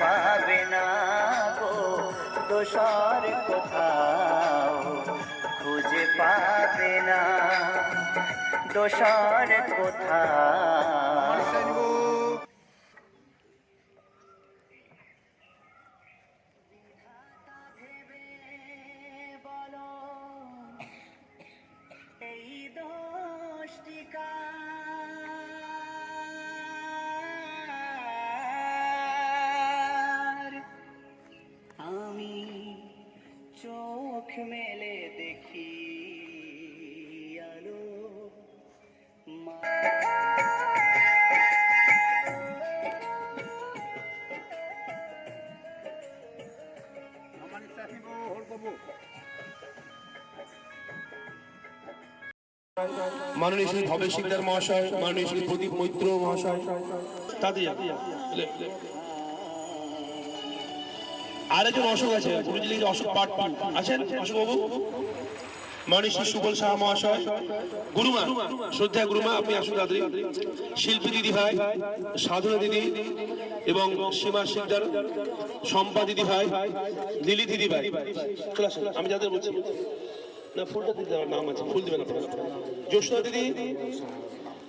পাবে না গো দোষর কোথাও খুঁজে পাবে না দোষর কোথাও। মেলে দেখি আলো। মা- মাননীয় শ্রী ভবেশ সিকদার মহাশয় মাননীয় শ্রী প্রদীপ মৈত্র মহাশয়। তাতে আরেকজন অশোক আছে গুরুজি অশোক পাট আছেন অশোক বাবু মাননীয় সুবল সাহা মহাশয়। গুরুমা, শ্রদ্ধা গুরুমা, আপনি আসুন তাড়াতাড়ি শিল্পী দিদি ভাই, সাধনা দিদি এবং সীমা সিকদার শম্পা দিদি ভাই লিলি দিদি ভাই। আমি যাদের বলছি। না, ফুলটা দিতে আমার নাম আছে, ফুল দিবেন আপনারা। জ্যোৎস্না দিদি,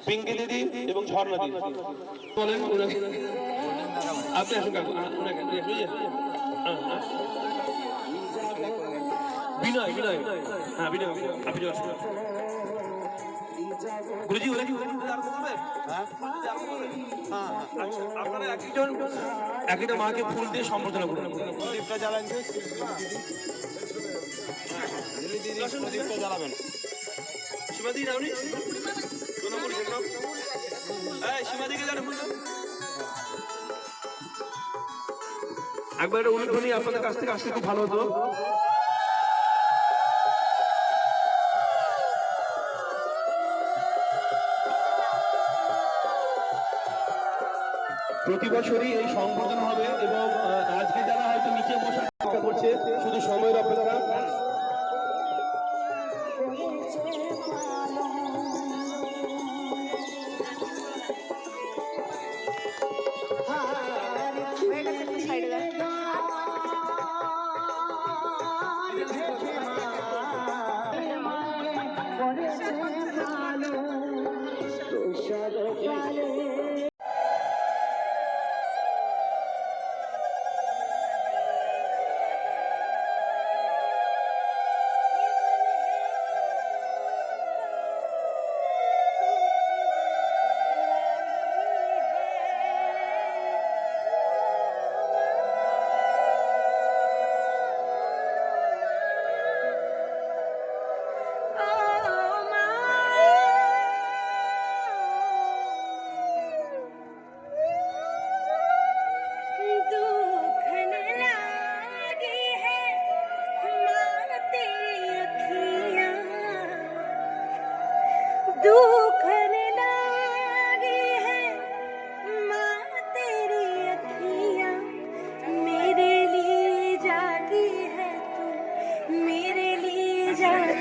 পিঙ্কি দিদি এবং ঝর্ণা দিদি। বলেন আপনি আসুন কাকু হ্যাঁ, হ্যাঁ। বিনয় বিনয়। হ্যাঁ বিনয় আপনি গুরুজি ওরা কি ওরা কি আরম্ভ করবে আচ্ছা, আপনারা এক একজন একটা মাকে ফুল দিয়ে সম্বর্ধনা করুন। সীমাদি যাওনি দু নম্বর সেখানে এই সীমাদিকে জানো ফুল দাও। একবার একটা আপনাদের কাছ থেকে আসতে খুব ভালো হতো। প্রতি বছরই এই সংবর্ধনা হবে এবং আজকে যারা হয়তো নিচে বসে করছে, শুধু সময়ের অপেক্ষা সদকালে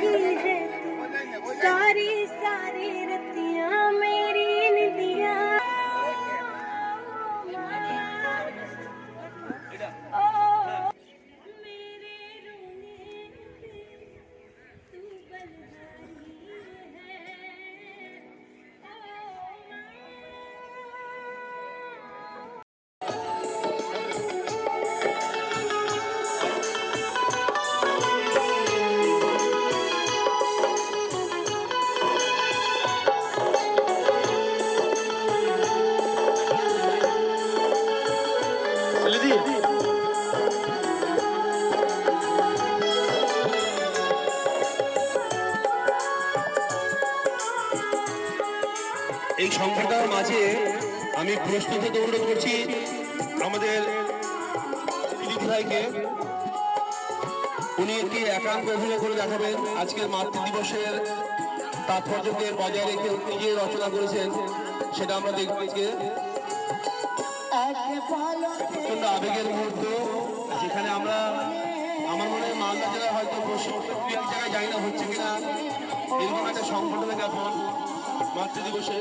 जागी है। सारी सारी रतियाँ এই সংখ্যাটার মাঝে আমি প্রস্তুত হতে অনুরোধ করছি আমাদের ভাইকে। উনি একটি একাঙ্ক অভিনয় করে দেখাবেন। আজকের মাতৃ দিবসের তাৎপর্যকে বজায় রেখে নিজে রচনা করেছেন, সেটা আমরা দেখব আজকে। প্রচণ্ড আবেগের মুহূর্ত, যেখানে আমরা, আমার মনে হয় মালদা জেলায় হয়তো এক জায়গায় যাই না, হচ্ছে কিনা, এরকম একটা সংগঠনে জ্ঞাপন মাতৃদিবসে।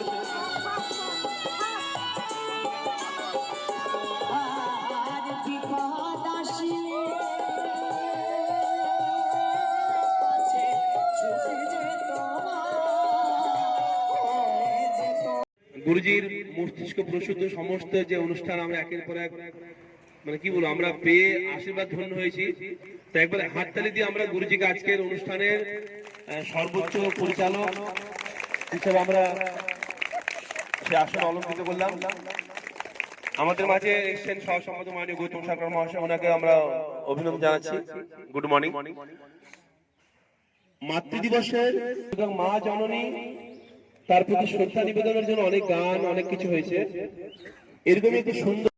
গুরুজির মস্তিষ্ক প্রসূত সমস্ত যে অনুষ্ঠান আমরা একের পর এক মানে কি বলব আমরা পেয়ে আশীর্বাদ ধন্য হয়েছি। তো একবার হাততালি দিয়ে আমরা গুরুজিকে আজকের অনুষ্ঠানের সর্বোচ্চ পরিচালক হিসেবে আমরা সে আসন অলঙ্কৃত করলাম। আমাদের মাঝে এসেছেন সহ সম্পাদক মাননীয় গৌতম সরকার মহাশয়, ওনাকে আমরা অভিনন্দন জানাচ্ছি। গুড মর্নিং মাতৃ দিবসের এবং মা জননী, তার প্রতি শ্রদ্ধা নিবেদনের জন্য অনেক গান, অনেক কিছু হয়েছে। এরকমই একটি সুন্দর